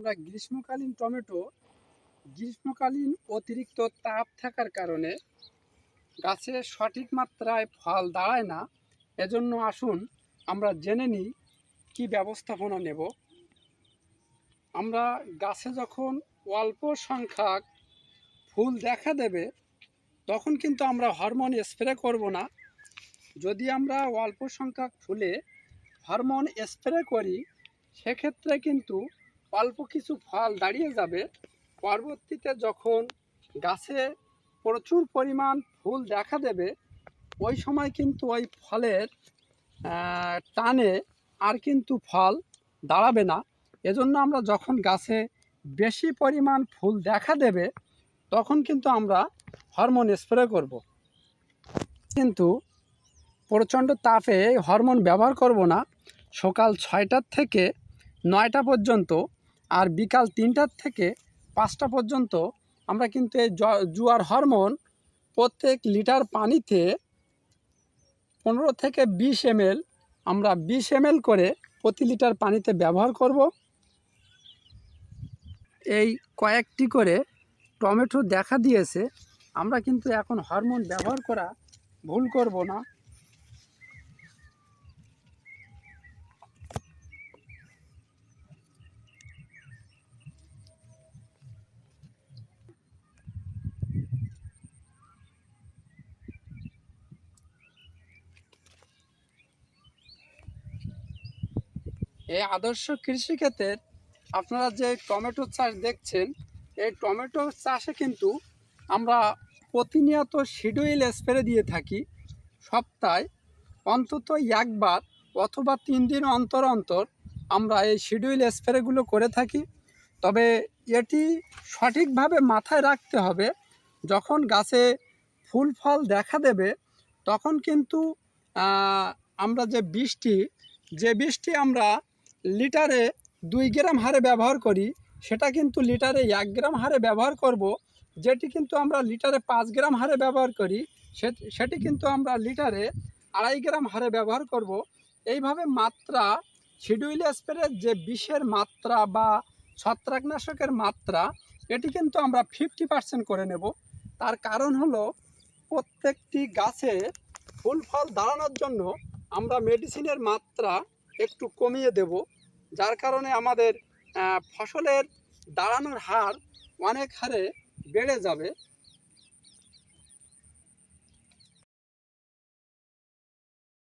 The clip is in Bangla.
আমরা গ্রীষ্মকালীন টমেটো, গ্রীষ্মকালীন অতিরিক্ত তাপ থাকার কারণে গাছে সঠিক মাত্রায় ফল দাঁড়ায় না। এজন্য আসুন আমরা জেনে নিই কী ব্যবস্থাপনা নেব। আমরা গাছে যখন অল্প সংখ্যক ফুল দেখা দেবে, তখন কিন্তু আমরা হরমোন স্প্রে করব না। যদি আমরা অল্প সংখ্যক ফুলে হরমোন স্প্রে করি, সেক্ষেত্রে কিন্তু অল্প কিছু ফল দাঁড়িয়ে যাবে, পরবর্তীতে যখন গাছে প্রচুর পরিমাণ ফুল দেখা দেবে, ওই সময় কিন্তু ওই ফলের টানে আর কিন্তু ফল দাঁড়াবে না। এজন্য আমরা যখন গাছে বেশি পরিমাণ ফুল দেখা দেবে, তখন কিন্তু আমরা হরমোন স্প্রে করব। কিন্তু প্রচণ্ড তাপে এই হরমোন ব্যবহার করব না। সকাল ছয়টার থেকে নয়টা পর্যন্ত আর বিকাল তিনটার থেকে পাঁচটা পর্যন্ত আমরা কিন্তু এই জুয়ার হরমোন প্রত্যেক লিটার পানিতে পনেরো থেকে বিশ এমএল আমরা বিশ এমএল করে প্রতি লিটার পানিতে ব্যবহার করব। এই কয়েকটি করে টমেটো দেখা দিয়েছে। আমরা কিন্তু এখন হরমোন ব্যবহার করা ভুল করব না। এই আদর্শ কৃষিক্ষেত্রের আপনারা যে টমেটো চাষ দেখছেন, এই টমেটো চাষে কিন্তু আমরা প্রতিনিয়ত শিডিউল স্প্রে দিয়ে থাকি। সপ্তাহে অন্তত একবার অথবা তিন দিন অন্তর অন্তর আমরা এই শিডিউল স্প্রেগুলো করে থাকি। তবে এটি সঠিকভাবে মাথায় রাখতে হবে, যখন গাছে ফুল ফল দেখা দেবে, তখন কিন্তু আমরা যে বৃষ্টি যে বৃষ্টি আমরা লিটারে দুই গ্রাম হারে ব্যবহার করি, সেটা কিন্তু লিটারে এক গ্রাম হারে ব্যবহার করব, যেটি কিন্তু আমরা লিটারে পাঁচ গ্রাম হারে ব্যবহার করি সেটি কিন্তু আমরা লিটারে আড়াই গ্রাম হারে ব্যবহার করব। এইভাবে মাত্রা, শিডিউল স্প্রের যে বিষের মাত্রা বা ছত্রাকনাশকের মাত্রা, এটি কিন্তু আমরা ফিফটি পার্সেন্ট করে নেব। তার কারণ হলো, প্রত্যেকটি গাছে ফুল ফল দাঁড়ানোর জন্য আমরা মেডিসিনের মাত্রা একটু কমিয়ে দেব যার কারণে আমাদের ফসলের দাঁড়ানোর হার অনেক হারে বেড়ে যাবে।